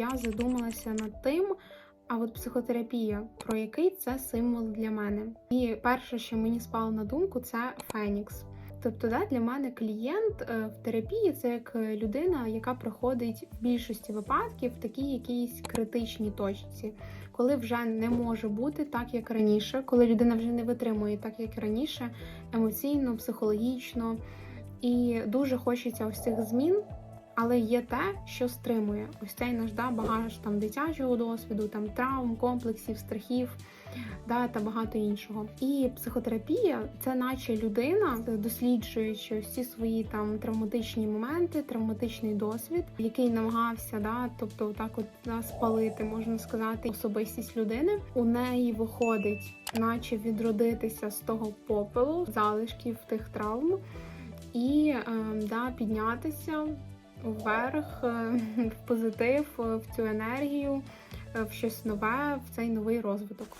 Я задумалася над тим, а от психотерапія, про який це символ для мене. І перше, що мені спало на думку, це Фенікс. Тобто, да, для мене клієнт е, в терапії це як е, людина, яка проходить в більшості випадків в такій якійсь критичній точці, коли вже не може бути так, як раніше, коли людина вже не витримує так, як раніше, емоційно, психологічно, і дуже хочеться ось цих змін. Але є те, що стримує ось цей наш да, багаж там дитячого досвіду, там травм, комплексів, страхів да, та багато іншого. І психотерапія це наче людина, досліджуючи всі свої там травматичні моменти, травматичний досвід, який намагався, да, тобто так от да, спалити, можна сказати, особистість людини. У неї виходить, наче відродитися з того попелу, залишків тих травм, і е, да, піднятися вверх, е, в позитив, в цю енергію, е, в щось нове, в цей новий розвиток.